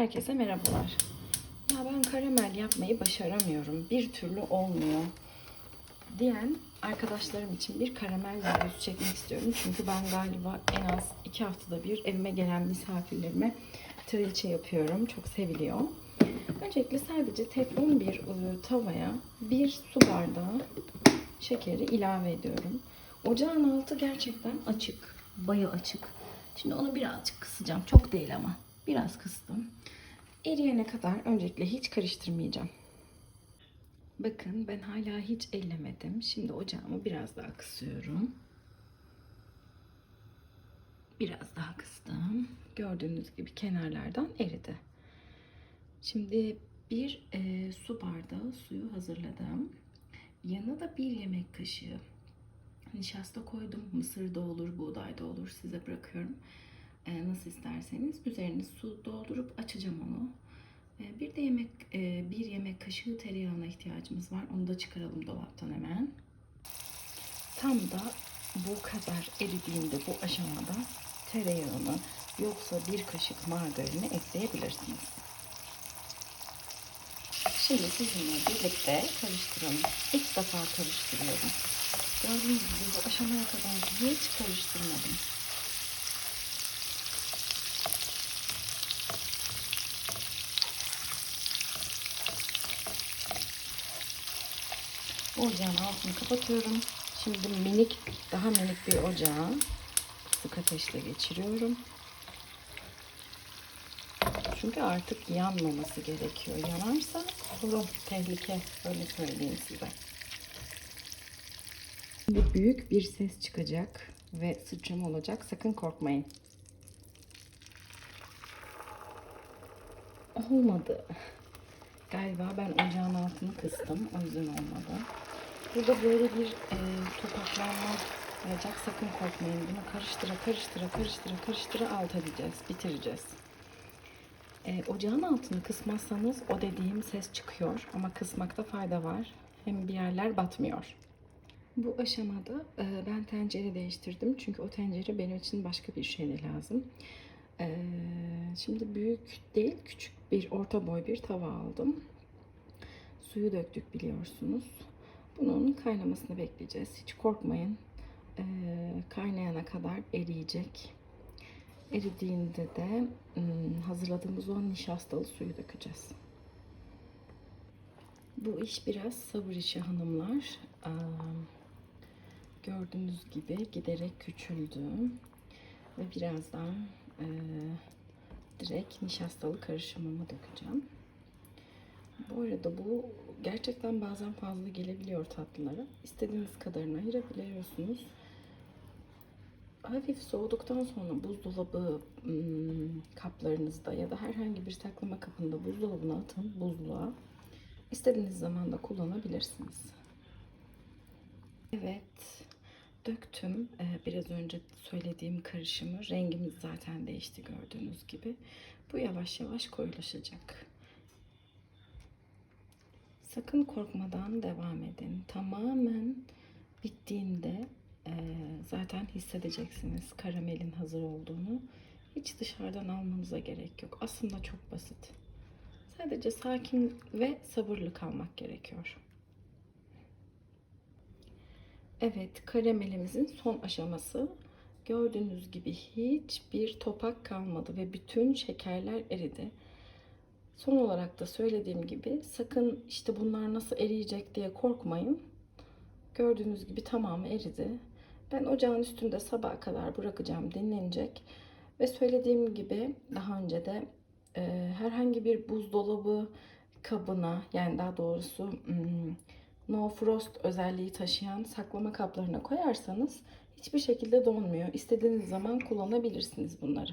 Herkese merhabalar. Ya ben karamel yapmayı başaramıyorum. Bir türlü olmuyor. Diyen arkadaşlarım için bir karamel videosu çekmek istiyorum. Çünkü ben galiba en az iki haftada bir evime gelen misafirlerime trilçe yapıyorum. Çok seviliyor. Öncelikle sadece teflon bir tavaya bir su bardağı şekeri ilave ediyorum. Ocağın altı gerçekten açık. Bayı açık. Şimdi onu birazcık kısacağım. Çok değil ama. Biraz kıstım. Eriyene kadar öncelikle hiç karıştırmayacağım. Bakın ben hala hiç ellemedim. Şimdi ocağımı biraz daha kısıyorum. Biraz daha kıstım. Gördüğünüz gibi kenarlardan eridi. Şimdi bir e, su bardağı suyu hazırladım. Yanına da bir yemek kaşığı nişasta koydum. Mısır da olur, buğday da olur. Size bırakıyorum. E, nasıl isterseniz. Üzerine su doldurup açacağım onu. E, bir de yemek e, bir yemek kaşığı tereyağına ihtiyacımız var. Onu da çıkaralım dolaptan hemen. Tam da bu kadar eridiğinde bu aşamada tereyağını yoksa bir kaşık margarini ekleyebilirsiniz. Şimdi sizinle birlikte karıştıralım. İlk defa karıştırıyorum. Gördüğünüz gibi bu aşamaya kadar hiç karıştırmadım. Ocağın altını kapatıyorum. Şimdi minik, daha minik bir ocağa kısık ateşle geçiriyorum. Çünkü artık yanmaması gerekiyor. Yanarsa sorun, tehlike. Öyle söyleyeyim size. Şimdi büyük bir ses çıkacak ve sıçrama olacak. Sakın korkmayın. Olmadı. Galiba ben ocağın altını kıstım. O yüzden olmadı. Burada böyle bir e, topaklanma olacak. Sakın korkmayın. Bunu karıştıra karıştıra karıştıra karıştıra alt edeceğiz. Bitireceğiz. E, ocağın altını kısmazsanız o dediğim ses çıkıyor. Ama kısmakta fayda var. Hem bir yerler batmıyor. Bu aşamada e, ben tencere değiştirdim. Çünkü o tencere benim için başka bir şeyde lazım. E, şimdi büyük değil küçük bir orta boy bir tava aldım. Suyu döktük biliyorsunuz. Bunun kaynamasını bekleyeceğiz. Hiç korkmayın. E, kaynayana kadar eriyecek. Eridiğinde de ım, hazırladığımız o nişastalı suyu dökeceğiz. Bu iş biraz sabır işi hanımlar. Gördüğünüz gibi giderek küçüldü. Ve birazdan e, direkt nişastalı karışımımı dökeceğim. Bu arada bu gerçekten bazen fazla gelebiliyor tatlılara. İstediğiniz kadarını ayırabiliyorsunuz. Hafif soğuduktan sonra buzdolabı ım, kaplarınızda ya da herhangi bir saklama kapında buzdolabına atın buzluğa. İstediğiniz zaman da kullanabilirsiniz. Evet, döktüm. Ee, biraz önce söylediğim karışımı. Rengimiz zaten değişti gördüğünüz gibi. Bu yavaş yavaş koyulaşacak. Sakın korkmadan devam edin. Tamamen bittiğinde e, zaten hissedeceksiniz karamelin hazır olduğunu. Hiç dışarıdan almanıza gerek yok. Aslında çok basit. Sadece sakin ve sabırlı kalmak gerekiyor. Evet, karamelimizin son aşaması. Gördüğünüz gibi hiçbir topak kalmadı ve bütün şekerler eridi. Son olarak da söylediğim gibi sakın işte bunlar nasıl eriyecek diye korkmayın. Gördüğünüz gibi tamamı eridi. Ben ocağın üstünde sabaha kadar bırakacağım dinlenecek. Ve söylediğim gibi daha önce de e, herhangi bir buzdolabı kabına yani daha doğrusu hmm, no frost özelliği taşıyan saklama kaplarına koyarsanız hiçbir şekilde donmuyor. İstediğiniz zaman kullanabilirsiniz bunları.